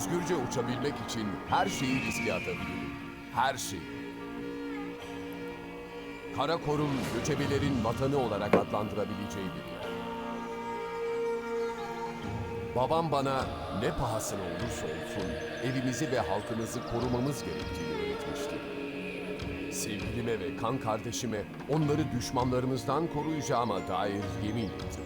Özgürce uçabilmek için her şeyi riske atabilirim. Her şeyi. Karakorum göçebelerin vatanı olarak adlandırabileceği bir yer. Babam bana ne pahasına olursa olsun evimizi ve halkımızı korumamız gerektiğini öğretmişti. Sevgilime ve kan kardeşime onları düşmanlarımızdan koruyacağıma dair yemin ettim.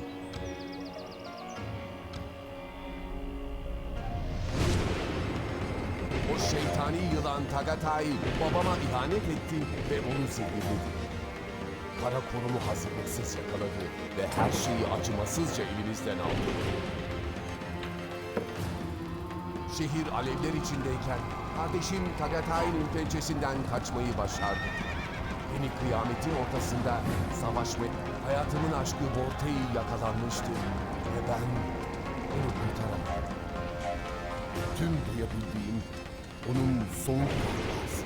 Şeytani yılan Tagatai babama ihanet etti ve onu zehirledi. Kara korumu hazırlıksız yakaladı ve her şeyi acımasızca elimizden aldı. Şehir alevler içindeyken kardeşim Tagatai'nin pençesinden kaçmayı başardı. Beni kıyametin ortasında savaşmak, hayatımın aşkı Voltei yakalanmıştı ve ben onu kurtaramadım. Tüm duyabildiğim onun kahkahası.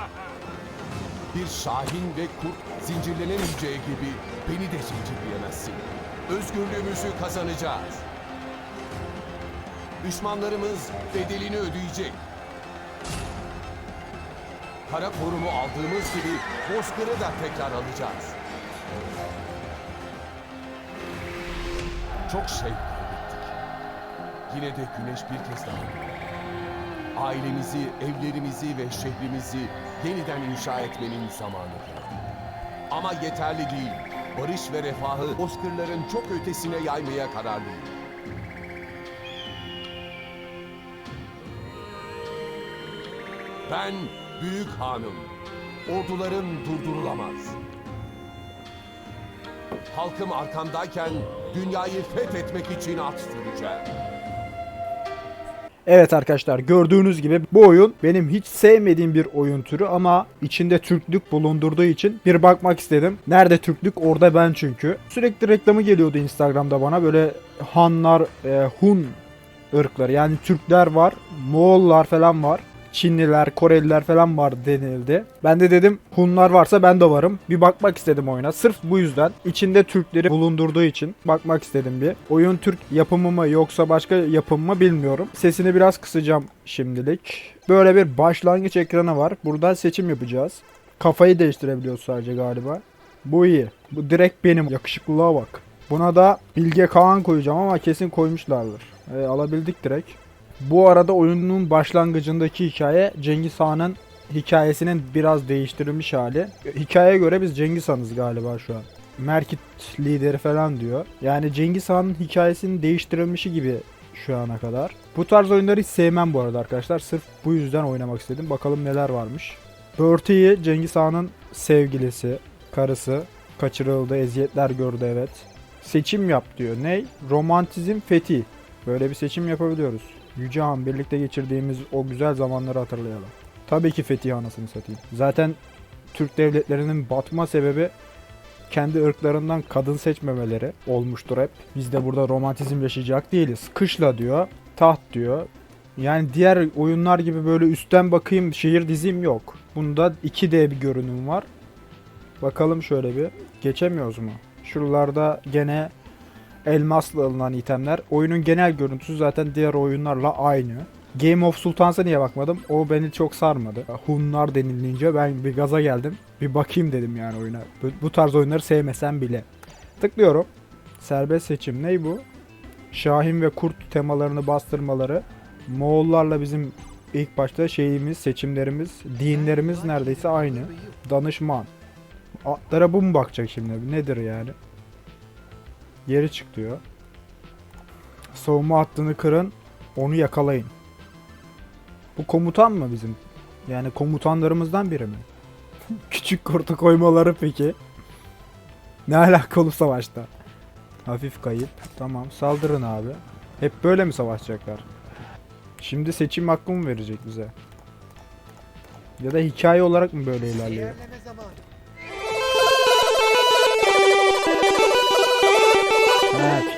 Bir şahin ve kurt zincirlenemeyeceği gibi beni de zincirleyemezsin. Özgürlüğümüzü kazanacağız. Düşmanlarımız bedelini ödeyecek. Kara korumu aldığımız gibi Bozkır'ı da tekrar alacağız. Çok şey kaybettik. Yine de güneş bir kez daha. Ailemizi, evlerimizi ve şehrimizi yeniden inşa etmenin zamanı. Ama yeterli değil. Barış ve refahı Bozkırların çok ötesine yaymaya kararlıyım. Ben Büyük Hanım. Ordularım durdurulamaz. Halkım arkamdayken dünyayı fethetmek için at süreceğim. Evet arkadaşlar gördüğünüz gibi bu oyun benim hiç sevmediğim bir oyun türü ama içinde Türklük bulundurduğu için bir bakmak istedim. Nerede Türklük orada ben çünkü. Sürekli reklamı geliyordu Instagram'da bana böyle Hanlar, e, Hun ırkları yani Türkler var, Moğollar falan var. Çinliler, Koreliler falan var denildi. Ben de dedim Hunlar varsa ben de varım. Bir bakmak istedim oyuna. Sırf bu yüzden. içinde Türkleri bulundurduğu için bakmak istedim bir. Oyun Türk yapımı mı yoksa başka yapım mı bilmiyorum. Sesini biraz kısacağım şimdilik. Böyle bir başlangıç ekranı var. Buradan seçim yapacağız. Kafayı değiştirebiliyoruz sadece galiba. Bu iyi. Bu direkt benim. Yakışıklılığa bak. Buna da Bilge Kağan koyacağım ama kesin koymuşlardır. E, alabildik direkt. Bu arada oyunun başlangıcındaki hikaye Cengiz Han'ın hikayesinin biraz değiştirilmiş hali. Hikayeye göre biz Cengiz Han'ız galiba şu an. Merkit lideri falan diyor. Yani Cengiz Han'ın hikayesinin değiştirilmişi gibi şu ana kadar. Bu tarz oyunları hiç sevmem bu arada arkadaşlar. Sırf bu yüzden oynamak istedim. Bakalım neler varmış. Bertie'yi Cengiz Han'ın sevgilisi, karısı kaçırıldı, eziyetler gördü evet. Seçim yap diyor. Ne? Romantizm fethi. Böyle bir seçim yapabiliyoruz. Yüce Han birlikte geçirdiğimiz o güzel zamanları hatırlayalım. Tabii ki Fetih anasını satayım. Zaten Türk devletlerinin batma sebebi kendi ırklarından kadın seçmemeleri olmuştur hep. Biz de burada romantizm yaşayacak değiliz. Kışla diyor, taht diyor. Yani diğer oyunlar gibi böyle üstten bakayım şehir dizim yok. Bunda 2D bir görünüm var. Bakalım şöyle bir. Geçemiyoruz mu? Şuralarda gene elmasla alınan itemler. Oyunun genel görüntüsü zaten diğer oyunlarla aynı. Game of Sultans'a niye bakmadım? O beni çok sarmadı. Hunlar denilince ben bir gaza geldim. Bir bakayım dedim yani oyuna. Bu, bu tarz oyunları sevmesem bile. Tıklıyorum. Serbest seçim. Ney bu? Şahin ve Kurt temalarını bastırmaları. Moğollarla bizim ilk başta şeyimiz, seçimlerimiz, dinlerimiz neredeyse aynı. Danışman. Atlara bu mu bakacak şimdi? Nedir yani? Geri çık diyor. Savunma hattını kırın. Onu yakalayın. Bu komutan mı bizim? Yani komutanlarımızdan biri mi? Küçük kurtu koymaları peki. Ne alakalı savaşta? Hafif kayıp. Tamam saldırın abi. Hep böyle mi savaşacaklar? Şimdi seçim hakkı mı verecek bize? Ya da hikaye olarak mı böyle ilerliyor?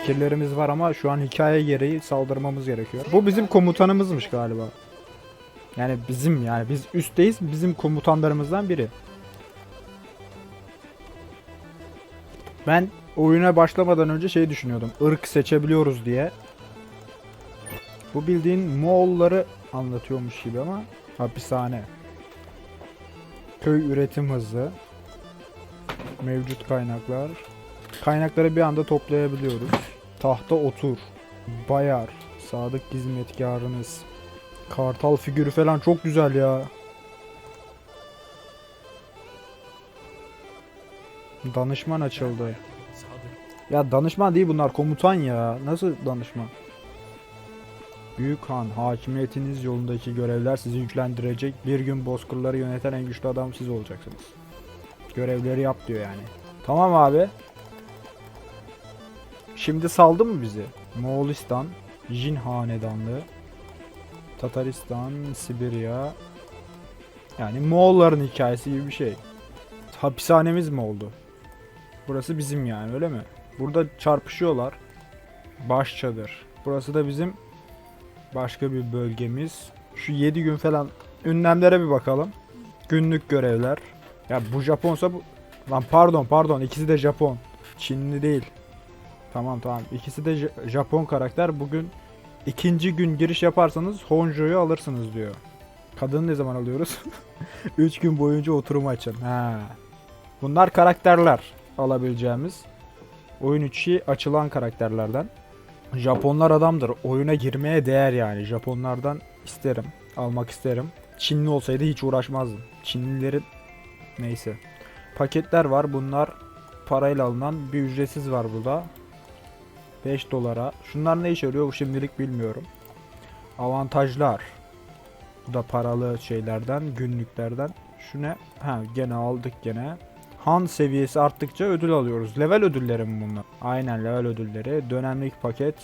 Fikirlerimiz var ama şu an hikaye gereği saldırmamız gerekiyor. Bu bizim komutanımızmış galiba. Yani bizim yani biz üstteyiz bizim komutanlarımızdan biri. Ben oyuna başlamadan önce şey düşünüyordum. ırk seçebiliyoruz diye. Bu bildiğin Moğolları anlatıyormuş gibi ama hapishane. Köy üretim hızı. Mevcut kaynaklar. Kaynakları bir anda toplayabiliyoruz. Tahta otur. Bayar. Sadık hizmetkarınız. Kartal figürü falan çok güzel ya. Danışman açıldı. Ya danışman değil bunlar komutan ya. Nasıl danışman? Büyük Han, hakimiyetiniz yolundaki görevler sizi yüklendirecek. Bir gün bozkırları yöneten en güçlü adam siz olacaksınız. Görevleri yap diyor yani. Tamam abi. Şimdi saldı mı bizi? Moğolistan, Jin Hanedanlığı, Tataristan, Sibirya. Yani Moğolların hikayesi gibi bir şey. Hapishanemiz mi oldu? Burası bizim yani öyle mi? Burada çarpışıyorlar. Baş çadır. Burası da bizim başka bir bölgemiz. Şu 7 gün falan ünlemlere bir bakalım. Günlük görevler. Ya bu Japonsa bu... Lan pardon pardon ikisi de Japon. Çinli değil. Tamam tamam. İkisi de Japon karakter. Bugün ikinci gün giriş yaparsanız Honjo'yu alırsınız diyor. Kadını ne zaman alıyoruz? 3 gün boyunca oturum açın. Ha. Bunlar karakterler alabileceğimiz. Oyun içi açılan karakterlerden. Japonlar adamdır. Oyuna girmeye değer yani. Japonlardan isterim. Almak isterim. Çinli olsaydı hiç uğraşmazdım. Çinlilerin neyse. Paketler var. Bunlar parayla alınan bir ücretsiz var burada. 5 dolara. Şunlar ne işe yarıyor şimdilik bilmiyorum. Avantajlar. Bu da paralı şeylerden, günlüklerden. Şu ne? Ha gene aldık gene. Han seviyesi arttıkça ödül alıyoruz. Level ödülleri mi bunlar? Aynen level ödülleri. Dönemlik paket.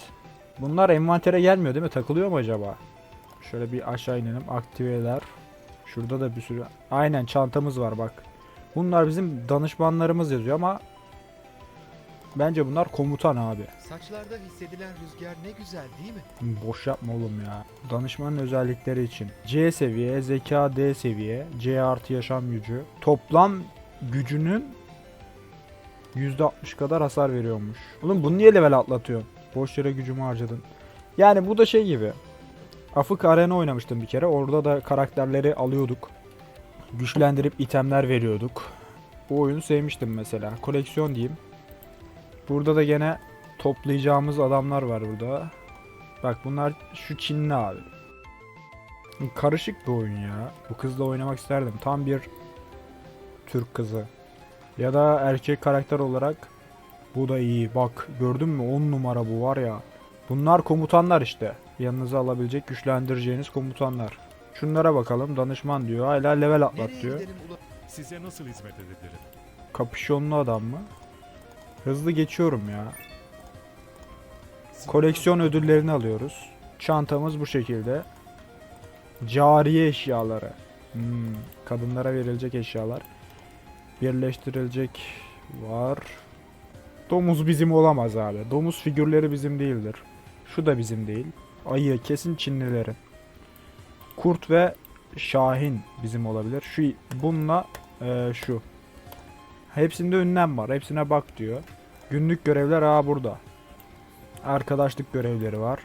Bunlar envantere gelmiyor değil mi? Takılıyor mu acaba? Şöyle bir aşağı inelim. Aktiveler. Şurada da bir sürü. Aynen çantamız var bak. Bunlar bizim danışmanlarımız yazıyor ama bence bunlar komutan abi. Saçlarda hissedilen rüzgar ne güzel değil mi? Boş yapma oğlum ya. Danışmanın özellikleri için. C seviye, zeka D seviye, C artı yaşam gücü. Toplam gücünün %60 kadar hasar veriyormuş. Oğlum bunu niye level atlatıyorsun? Boş yere gücümü harcadın. Yani bu da şey gibi. Afık Arena oynamıştım bir kere. Orada da karakterleri alıyorduk. Güçlendirip itemler veriyorduk. Bu oyunu sevmiştim mesela. Koleksiyon diyeyim. Burada da gene toplayacağımız adamlar var burada. Bak bunlar şu Çinli abi. Karışık bir oyun ya. Bu kızla oynamak isterdim. Tam bir Türk kızı. Ya da erkek karakter olarak bu da iyi. Bak gördün mü 10 numara bu var ya. Bunlar komutanlar işte. Yanınıza alabilecek güçlendireceğiniz komutanlar. Şunlara bakalım. Danışman diyor. Hala level atlat diyor. Size nasıl hizmet edebilirim? Kapüşonlu adam mı? Hızlı geçiyorum ya. Koleksiyon ödüllerini alıyoruz. Çantamız bu şekilde. Cariye eşyaları. Hmm, kadınlara verilecek eşyalar. Birleştirilecek var. Domuz bizim olamaz abi. Domuz figürleri bizim değildir. Şu da bizim değil. Ayı kesin Çinlilerin. Kurt ve Şahin bizim olabilir. Şu bununla eee, şu. Hepsinde ünlem var. Hepsine bak diyor. Günlük görevler aa burada. Arkadaşlık görevleri var.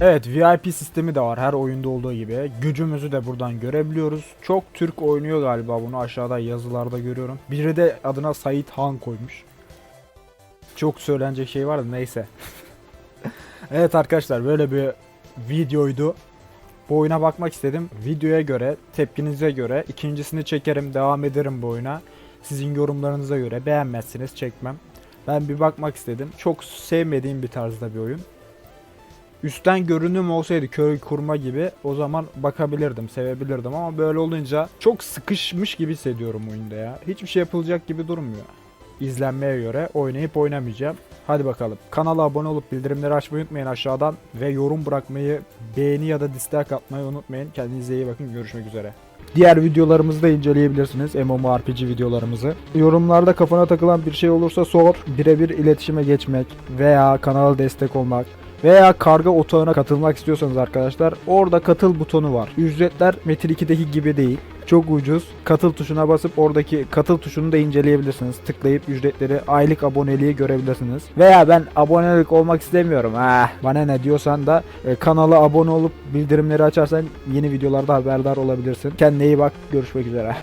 Evet VIP sistemi de var her oyunda olduğu gibi. Gücümüzü de buradan görebiliyoruz. Çok Türk oynuyor galiba bunu aşağıda yazılarda görüyorum. Biri de adına Sait Han koymuş. Çok söylenecek şey var da neyse. evet arkadaşlar böyle bir videoydu. Bu oyuna bakmak istedim. Videoya göre, tepkinize göre ikincisini çekerim, devam ederim bu oyuna. Sizin yorumlarınıza göre beğenmezsiniz çekmem. Ben bir bakmak istedim. Çok sevmediğim bir tarzda bir oyun. Üstten görünüm olsaydı köy kurma gibi o zaman bakabilirdim, sevebilirdim ama böyle olunca çok sıkışmış gibi hissediyorum oyunda ya. Hiçbir şey yapılacak gibi durmuyor. İzlenmeye göre oynayıp oynamayacağım. Hadi bakalım. Kanala abone olup bildirimleri açmayı unutmayın aşağıdan ve yorum bırakmayı, beğeni ya da dislike atmayı unutmayın. Kendinize iyi bakın. Görüşmek üzere. Diğer videolarımızı da inceleyebilirsiniz. MMORPG videolarımızı. Yorumlarda kafana takılan bir şey olursa sor. Birebir iletişime geçmek veya kanala destek olmak Veya karga otağına katılmak istiyorsanız arkadaşlar orada katıl butonu var. Ücretler Metin 2'deki gibi değil. Çok ucuz. Katıl tuşuna basıp oradaki katıl tuşunu da inceleyebilirsiniz. Tıklayıp ücretleri, aylık aboneliği görebilirsiniz. Veya ben abonelik olmak istemiyorum. Ah, bana ne diyorsan da e, kanala abone olup bildirimleri açarsan yeni videolarda haberdar olabilirsin. Kendine iyi bak. Görüşmek üzere.